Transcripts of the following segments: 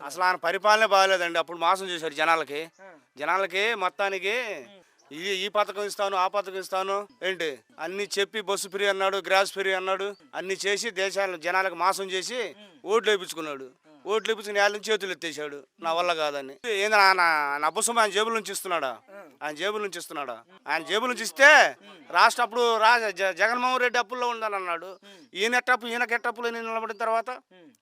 అసలు ఆయన పరిపాలనే బాగాలేదండి. అప్పుడు మోసం చేశారు జనాలకి. జనాలకి మొత్తానికి ఈ ఈ పథకం ఇస్తాను ఆ పథకం ఇస్తాను ఏంటి? అన్ని చెప్పి బస్సు ఫ్రీ అన్నాడు గ్రాస్ ఫ్రీ అన్నాడు అన్ని చేసి దేశాలను జనాలకు మోసం చేసి ఓట్లు వేయించుకున్నాడు. ఓట్లు వేయించుకుని వాళ్ళ నుంచి చేతులు ఎత్తేసాడు నా వల్ల కాదని. ఏంది ఆయన నబ్బసం ఆయన జేబుల నుంచి ఇస్తున్నాడా? ఆయన జేబుల నుంచి ఇస్తున్నాడా? ఆయన జేబుల నుంచి ఇస్తే రాష్ట్ర అప్పుడు రా జ- జగన్మోహన్ రెడ్డి అప్పుల్లో ఉందని అన్నాడు. ఈయన ఎట్టప్పు ఈయనకి ఎట్టప్పులు నిలబడిన తర్వాత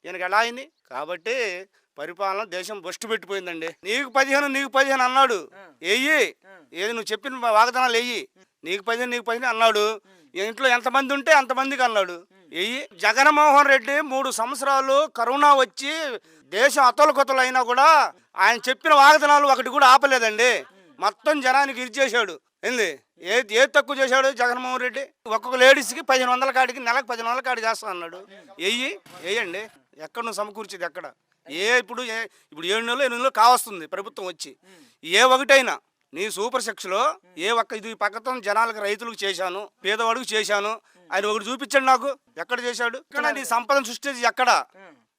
ఈయనకి ఎలా అయింది? కాబట్టి పరిపాలన దేశం బొస్టు పెట్టిపోయిందండి. నీకు పదిహేను నీకు పదిహేను అన్నాడు. వెయ్యి ఏది నువ్వు చెప్పిన వాగ్దానాలు వెయ్యి నీకు పదిహేను నీకు పదిహేను అన్నాడు. ఈ ఇంట్లో ఎంతమంది ఉంటే అంతమందికి అన్నాడు. వెయ్యి జగన్మోహన్ రెడ్డి మూడు సంవత్సరాలు కరోనా వచ్చి దేశం అతలకొతలు అయినా కూడా ఆయన చెప్పిన వాగ్దానాలు ఒకటి కూడా ఆపలేదండి. మొత్తం జనానికి ఇది చేశాడు. ఏంది? ఏ ఏ తక్కువ చేశాడు జగన్మోహన్ రెడ్డి? ఒక్కొక్క లేడీస్కి పదిహేను వందల కాడికి నెలకు పదిహేను వందల కాడి చేస్తా అన్నాడు. వెయ్యి వేయండి ఎక్కడ నువ్వు సమకూర్చేది ఎక్కడ? ఏ ఇప్పుడు ఏ ఇప్పుడు ఏడు నెలలు ఎనిమిది నెలలు కావస్తుంది ప్రభుత్వం వచ్చి. ఏ ఒకటైనా నీ సూపర్ శిక్షలో ఏ ఒక్క ఇది పక్కతో జనాలకు రైతులకు చేశాను పేదవాడికి చేశాను ఆయన ఒకటి చూపించండి నాకు. ఎక్కడ చేశాడు? ఇక్కడ నీ సంపదను సృష్టించి ఎక్కడ?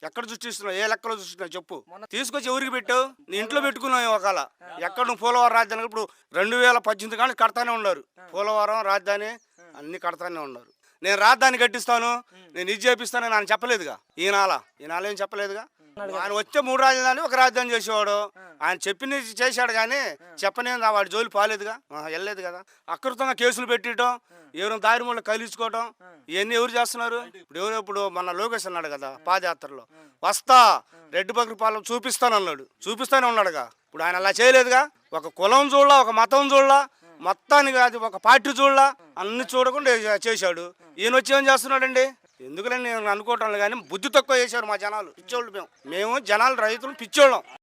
ఎక్కడ సృష్టిస్తున్నావు? ఏ లెక్కలో సృష్టిస్తున్నావు చెప్పు. తీసుకొచ్చి ఎవరికి పెట్టావు? నీ ఇంట్లో పెట్టుకున్నావు ఒకవేళ. ఎక్కడ నువ్వు పోలవరం రాజధాని ఇప్పుడు రెండు వేల పద్దెనిమిది కానీ కడతానే ఉన్నారు. పోలవరం రాజధాని అన్ని కడతానే ఉన్నారు. నేను రాజధాని కట్టిస్తాను నేను ఇది చేపిస్తానని ఆయన చెప్పలేదుగా. ఈనాల. ఈనాల ఏం చెప్పలేదుగా? ఆయన వచ్చే మూడు రాజధాని ఒక రాజధాని చేసేవాడు. ఆయన చెప్పింది చేశాడు కానీ చెప్పనే వాడి జోలి పాలేదుగా. వెళ్ళలేదు కదా. అకృతంగా కేసులు పెట్టడం ఎవరు దారి మూల కలిసుకోవడం ఇవన్నీ ఎవరు చేస్తున్నారు? ఇప్పుడు ఎవరు ఇప్పుడు మన లోకేష్ అన్నాడు కదా పాదయాత్రలో. వస్తా రెడ్డి బగ్రి పాలన చూపిస్తాను అన్నాడు చూపిస్తానే ఉన్నాడుగా. ఇప్పుడు ఆయన అలా చేయలేదుగా. ఒక కులం చూడలా ఒక మతం చూడలా మొత్తానికి అది ఒక పార్టీ చూడలా అన్ని చూడకుండా చేశాడు. ఈయన వచ్చి ఏం చేస్తున్నాడండి? ఎందుకులే నేను అనుకోవటం కానీ బుద్ధి తక్కువ చేశారు మా జనాలు. పిచ్చోళ్ళు మేము. మేము జనాలు రైతులు పిచ్చోళ్ళం.